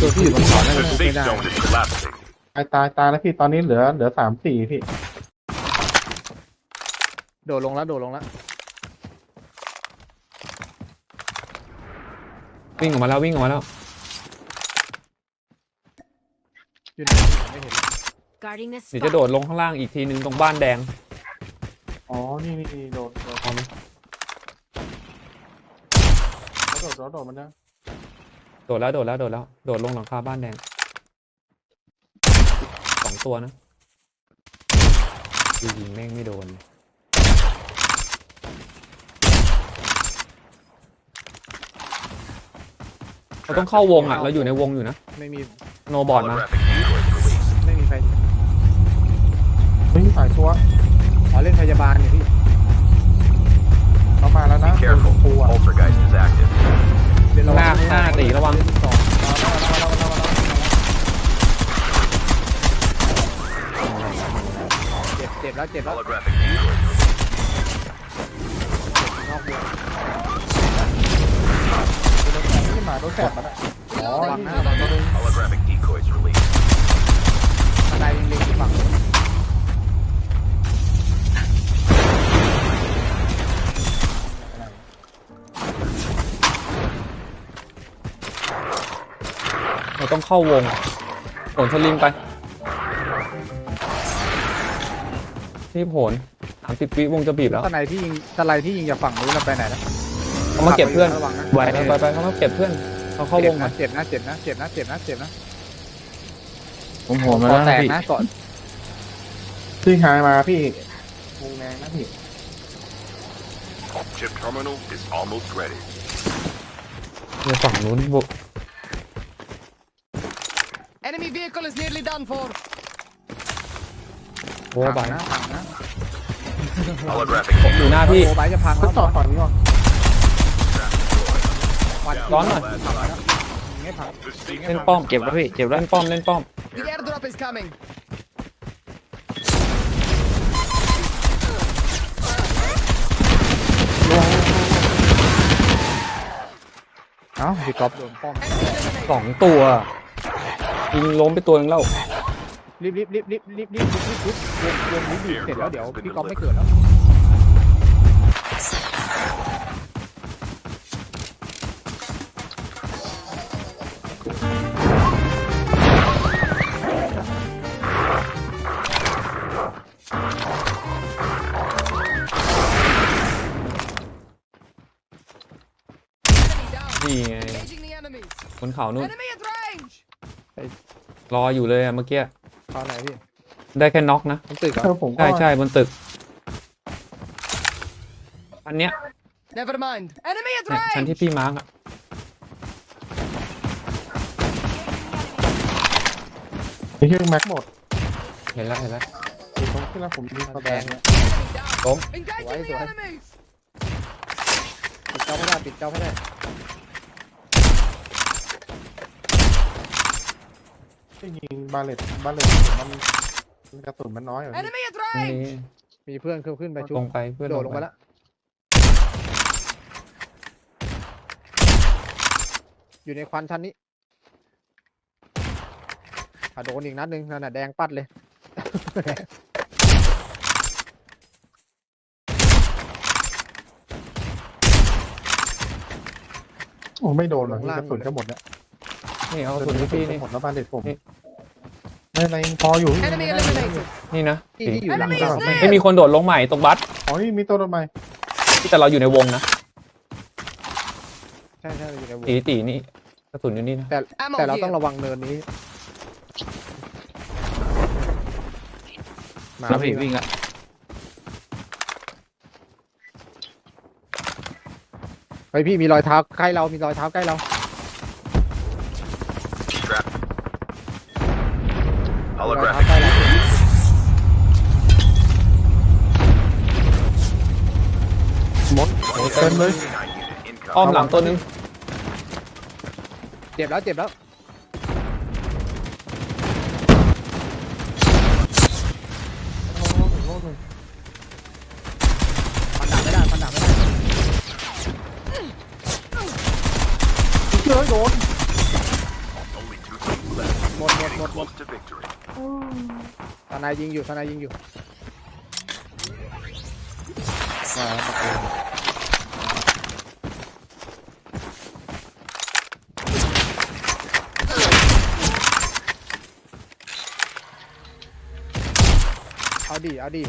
ตัวที่อยู่ตรงขวานั่น The ไม่ safe ได้ zone is collapsing. ตายตายตายแล้วพี่ตอนนี้เหลือเหลือสามสี่พี่โดดลงแล้วโดดลงแล้ววิ่งออกมาแล้ววิ่งออกมาแล้ว อยู่ไหนไม่เห็น Guarding this เดี๋ยว spot. จะโดดลงข้างล่างอีกทีนึงตรงบ้านแดงอ๋อนี่นี่นี่โดดโดดเอาไหมโดดโดดโดดมันนะ โดดแล้วโดดแล้วโดดแล้วโดดลงหลังคาบ้านแดงสองตัวนะยิงแม่งไม่โดนเลยเราต้องเข้าวงอะ เราอยู่ในวงอยู่นะ ไม่มี โนบอร์ดมา Holographic decoys released. ไม่มีใครเฮ้ยสายตัวอ๋อเล่นพยาบาลเนี่ยพี่เรามาแล้วนะ Be careful. ตัว Poltergeist is active. หน้าข้างหน้าตีระวังเจ็บแล้วเจ็บแล้วขึ้นมาโดนแสบมันอะอ๋อหน้าเราตันึงไดล็งฝั่ง เราต้องเข้าวงโผลสลิงไปที่โผลสามสิบวิวงจะบีบแล้วตอนไหนที่ยิงตอนไหนที่ยิงจากฝั่งนู้นเราไปไหนนะเขามาเก็บเพื่อนระวังนะไปไปไปไปเขามาเก็บเพื่อนเขาเข้าวงมาเจ็บนะเจ็บนะเจ็บนะเจ็บนะเจ็บนะผมหัวมาก่อแล้วแตกพี่นะก่อนพี่หายมาพี่วงแดงนะพี่ Chip terminal is almost ready. ในฝั่งนู้นบุก Enemy vehicle is nearly done for. โอ้บายนะฝั่งนะ Holographic อยู่หน้าพี่ โอ้บายจะพังทแล้ดวสอบฝั่งนี้ก่อนควันร้อนหน่อยยิงไม่พัง The safe เล่นป้อมเจ็บแล้วพี่เจ็บแล้วเล่นป้อมเล่นป้อม The airdrop is coming. เอ้าพี่ก๊อฟโดนป้อมสองตัว ยิงล้มไปตัวนึงแล้วรีบรีบรีบรีบรีบรีบรีบรีบรีบวงวงนี้บีบเสร็จแล้วเดี๋ยวพี่ก๊อฟไม่เกิดแล้วนี่ไง Engaging the enemies. บนเขานู่น Enemy at range. รออยู่เลยอะเมื่อกี้ตอนไหนพี่ได้แค่น็อกนะผมตึกเหรเออะอผมก็ใช่ใช่บนตึก อันเนี้ย Never mind. Enemy at เนี่ยชั้น range. ที่พี่มาร์กอะมีเครื่องแม็กหมดเห็นแล้วเห็นแล้วอยู่ตรงที่แล้วผมยิงกระแดงเนี่ย Engaging the Why, why? enemies. ปิดเจ้าไม่ได้ปิดเจ้าไม่ได้ ที่ยิงบาเลตบาเลตมันมันกระสุนมันน้อยเหรอพี่ Enemy at นี่ range. มีเพื่อนขึ้นขึ้นไปชุลบงไปเพื่อนโดดลลงงไปไปแล้วอยู่ในควันชั้นนี้อะโดนอีกนัดหนึ่งนั่นน่ะแดงปัดเลย โอ้ไม่โดนหรอกพี่กระสุนก็หมดแล้ว นี่เอาส่วนที่พี่นี่ หมดแล้วบาเลตผมนี่ ไม่อะไรพออยู่พี่ Enemy ไม่ได้ eliminated. นี่นะที่ที่อยู่หลัง Enemy เรา is ไม่ near. มีคนโดดลงใหม่ตรงบัสอ๋อนี่มีตัวทำไมที่แต่เราอยู่ในวงนะใช่ใช่อยู่ในวงตีตีนี่กระสุนอยู่นี่นะ Ammo แต่เราต้อง here. ระวังเนินนี้มาแล้วพี่พี่วิ่งละเฮ้ยพี่มีรอยเท้าใกล้เรามีรอยเท้าใกล้เรา เต็มเลย Nine unit อ้อ incoming. มหลังตัวนึงเจ็บแล้วเจ็บแล้วฟันดาบไม่ได้ฟันดาบไม่ได้เชื่อโดน Only two Getting close to victory. ทนายยิงอยู่ทนายยิงอยู่มาประตูเอา ดิเอาดิ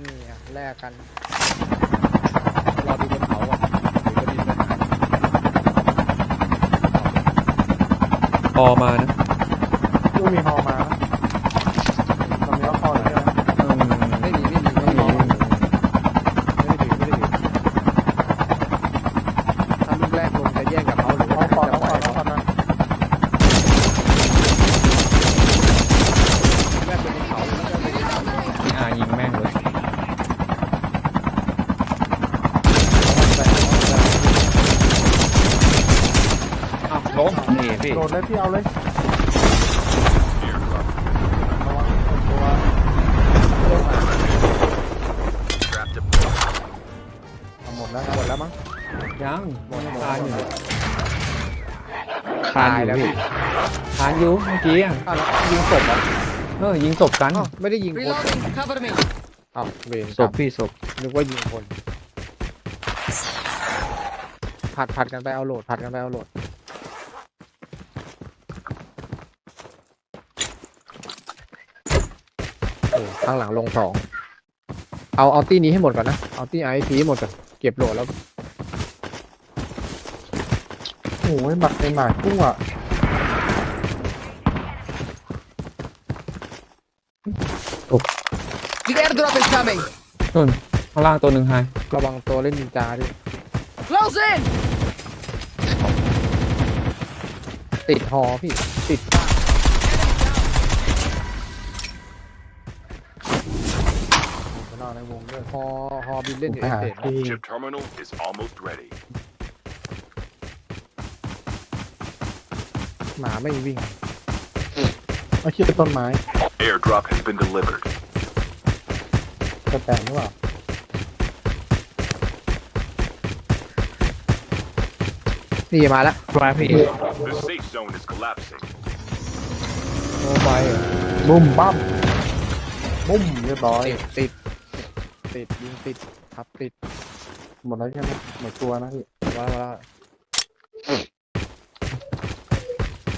นี่ไงแลกกันรอดูบนเขาอะเดี๋ยวจะบินไปหาพอมานะลูกมีฮอมานะตอนนี้ก็ฮอเลยใช่ไหม อืม ไม่มีไม่มีไม่มีไม่ได้ถือไม่ได้ถือถ้าลูกแรกลงจะแย่งกับเขาหรือ ฮอ ว่า ก่อน จะ ฮอ ปล่ ก่ อ อย นฮอก่อนนะ แรกเป็นบนเขาแล้วก็เป็น พี่อายิงแม่งเลยอ้าวล้มนี่ พี่โดดเลยพี่เอาเลยระวังตัวเอาหมดแล้วหมดแล้วมั้งยังคานอยู่ตายแล้วพี่คานอยู่เมื่อกี้อะอ้าวแล้วยิงศพเหรอเออยิงศพกันอ้าวไม่ได้ยิงคน Reloading. Cover me. อ้าวเวรศพพี่ศพนึกว่ายิงคนผัดผัดกันไปเอาโหลดผัดกันไปเอาโหลด โอ้ ข้างหลังลงสองเอาเอาตี้นี้ให้หมดก่อนนะเอาตี้ไอทีให้หมดก่อนเก็บโหลดแล้วโอ้ยหมักเป็นหมากกุ้งอะ The airdrop is coming. นู่นข้างล่างตัวหนึ่งไฮระวังตัวเล่นนินจาด้วย Close in. ติดหอพี่ ติดข้างไปน ในวงด้วยฮอฮอบินเล่นอยู่ไปเอหาเตะพี่ Chip terminal is almost ready. หมาไม่วิ่ง เอาเชือกต้นไม้ Airdrop has been delivered. จะแต่งหรือเปล่า นี่มาแล้วมาพี่ The safe zone is collapsing. โมบายบุ้มบั้มบุ้มเรียบร้อยติดติด ติดยิงติดทับติดหมดแล้วใช่ไหมหมดตัวนะพี่ว่าว่า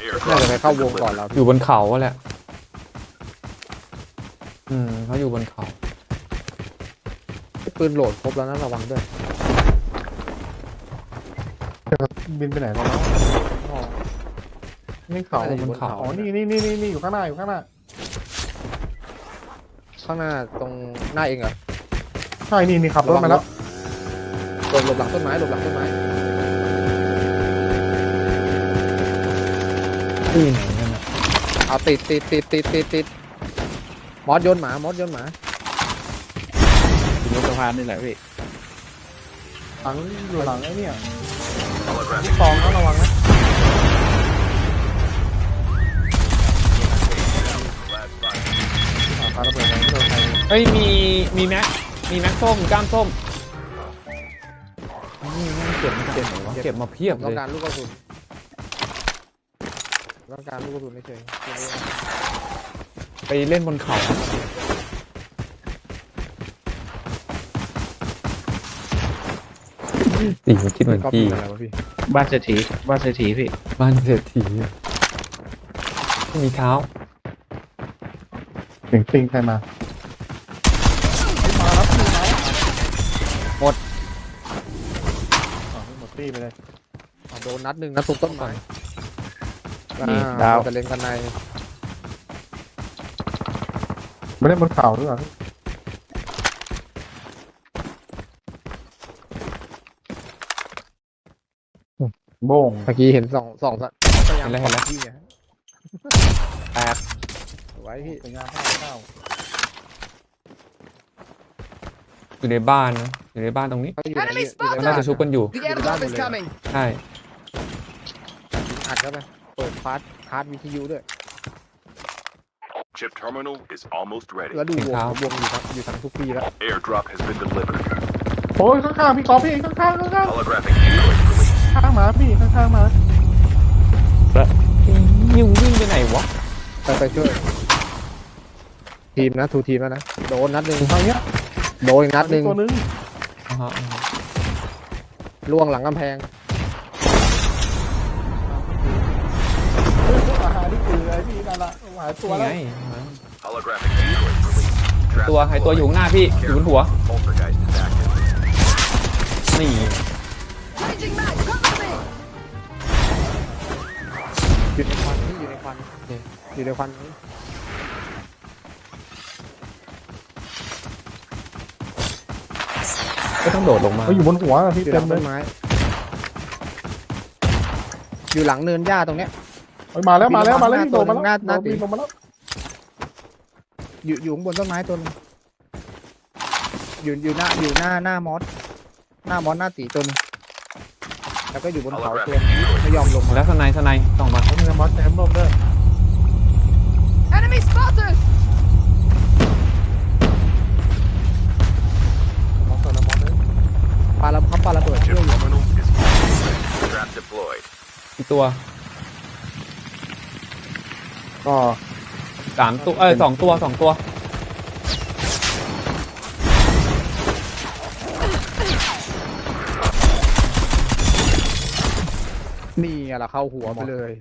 Airdrop น่าจะไป has เข้า been วงก่อน delivered. เราอยู่บนเขาแหละ อืมเขาอยู่บนเขา ปืนโหลดครบแล้วนะระวังด้วยบินไปไหนแล้วเนาะอ๋อนี่เขาน่าจะอยู่บนเขา อ๋อนี่นี่นี่นี่นี่อยู่ข้างหน้าอยู่ข้างหน้าข้างหน้าตรงหน้าเองเหรอ ใช่นี่นี่ขับรถมาแล้วหลบหลบหลังต้นไม้หลบหลังต้นไม้ที่ไหนนั่นน่ะเอาติดติดติดติดติดติดมอสโยนหมามอสโยนหมาอยู่บนสะพานนี่แหละพี่หลังอยู่หลังไอ้เนี่ย Holographic ที่สองต้องระวังนะ last five. อ่าปาระเบิดไปไม่โดนใครเอ้ยมีมีแม็ก มีแม็กส้มก้ามส้มนี่แม่งเก็บมาจากไหนวะเก็บมาเพียบต้อเลงยการลูกกระสุนต้องการลูกกระสุนเฉยไปเล่นบนเขาตีมันคิดเหมือนก็พี่เป็นอะไรวะพี่บ้านเศรษฐีบ้านเศรษฐีพี่บ้านเศรษฐีไม่มีเท้า เสียงปิงใครมามา ตี้ไปเลยเอาโดนนัดหนึ่งนัดตรงต้นไม้นี่อ่ดาว จะเล่นกันในไม่ได้บนเขาด้วยเหรอโบ่งเมื่อกี้เห็นสองสองสัตว์พยายามเห็นแล้วเห็นแล้ว พี่ไงแปดไว้พี่สัญญาณเข้าเข้าอยู่ในบ้านนะ อยู่ในบ้านตรงนี้เขาอยู่ใน Enemy อยู่ใน spotted น่าจะชุบกันอยู่ The airdrop is coming. ใช่อัดเข้าไปเปิดพาร์ทพาร์ทวิทยุด้วย Chip terminal is almost ready. แล้วดูวงครับวงอยู่ทั้งอยู่ทั้งทุกปีแล้ว Airdrop has been delivered. โอ้ยข้างๆพี่กอล์ฟพี่ข้างๆข้างๆข้าง Holographic decoys released. ๆข้างหมาพี่ข้างๆหมายิงวิ่งไปไหนวะไปไปช่วย ทีมนะทูทีมแล้วนะ โดนนัดหนึ่งทางเนี้ยโดนอีกนัดหนึ่งตัวนึง อ่าฮะอ่าฮะล่วงหลังกำแพงเฮ้ยอาหารนี่คือไอ้นี่นั่นละหายตัวนี่แล้วไง Holographic decoys released. Trap ตัวหายตัวอยู่ deployed. ข้างหน้าพี่ อยู่บนหัว Poltergeist is active. นี่ Changing mag. Cover me. อยู่ในควันนี่อยู่ในควันนี่อยู่ในควัน นี้ก็ต้องโดดลงมาเฮ้ยอยู่บนหัวอะพี่อยู่หเต็ลัมงเลต้ยนไม้ อยู่หลังเนินหญ้าตรงเนี้ย เฮ้ยมาแล้วมาแล้วมาแล้วหน้าวิ่งโดดมาแล้วหน้าหน้าโดดวิ่งลงมาแล้วอยู่อยู่ข้างบนต้นไม้ตัวนึงอยู่อยู่หน้าอยู่หน้าหน้ามอสหน้ามอสหน้าตีตัวนึงแล้วก็อยู่บนเขาตัว Holographic decoys ไม่ยอมลงมาแล้วสไนสไนส่องมาเขามีมอสแคมป์ร่มด้วย Enemy spotted. ตัว ก็ สามตัว เอ้ยสองตัวสองตัว นี่อะล่ะเข้าหัวไปเลย